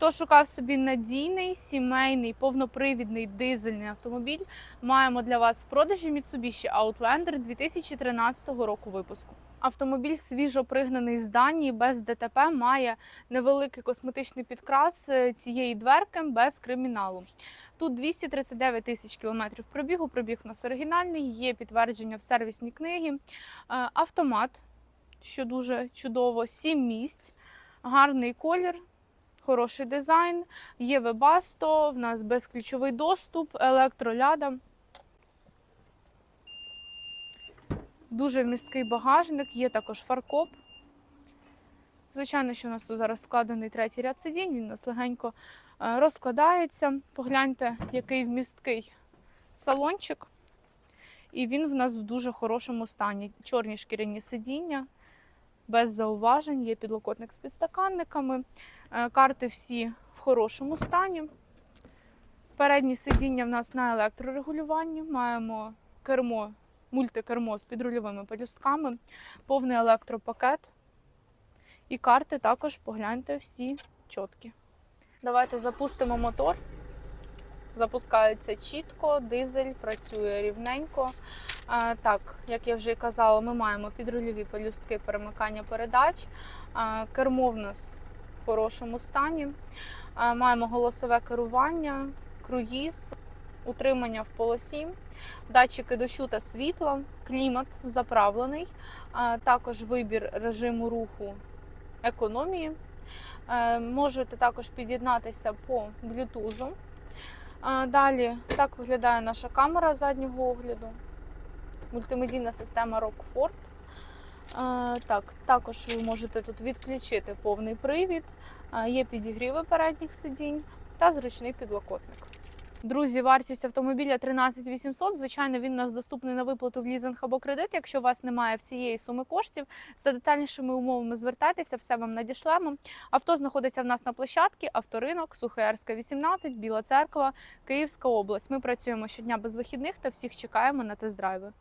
Хто шукав собі надійний, сімейний, повнопривідний дизельний автомобіль, маємо для вас в продажі Mitsubishi Outlander 2013 року випуску. Автомобіль свіжо пригнаний з Данії без ДТП, має невеликий косметичний підкрас е, цієї дверки без криміналу. Тут 239 тисяч кілометрів пробігу. Пробіг у нас оригінальний, є підтвердження в сервісній книгі. Е, Автомат, що дуже чудово, 7 місць, гарний колір, хороший дизайн. Є вебасто, в нас безключовий доступ, електроляда. Дуже вмісткий багажник, є також фаркоп. Звичайно, що у нас тут зараз складений третій ряд сидінь, він у нас легенько е, розкладається. Погляньте, який вмісткий салончик. І він в нас в дуже хорошому стані. Чорні шкіряні сидіння, без зауважень, є підлокотник з підстаканниками. Е, Карти всі в хорошому стані. Передні сидіння в нас на електрорегулюванні. Маємо кермо, мультикермо з підрульовими пелюстками, повний електропакет. І карти також погляньте всі чіткі. Давайте запустимо мотор. Запускається чітко, дизель працює рівненько. Так, як я вже і казала, ми маємо підрульові пелюстки перемикання передач. Кермо в нас в хорошому стані. Маємо голосове керування, круїз, утримання в полосі, датчики дощу та світла, клімат заправлений, також вибір режиму руху економії. Е, Можете також під'єднатися по блютузу. Е, Далі так виглядає наша камера заднього огляду. Мультимедійна система Rockford. Так, також ви можете тут відключити повний привід, є підігріви передніх сидінь та зручний підлокотник. Друзі, вартість автомобіля 13 800. Звичайно, він у нас доступний на виплату в лізинг або кредит. Якщо у вас немає всієї суми коштів, за детальнішими умовами звертайтеся, все вам надішлемо. Авто знаходиться в нас на площадці, авторинок, Сухоярська, 18, Біла Церква, Київська область. Ми працюємо щодня без вихідних та всіх чекаємо на тест-драйви.